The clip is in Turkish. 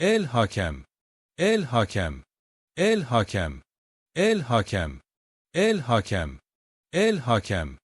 El hakem. El hakem. El hakem. El hakem. El hakem. El hakem.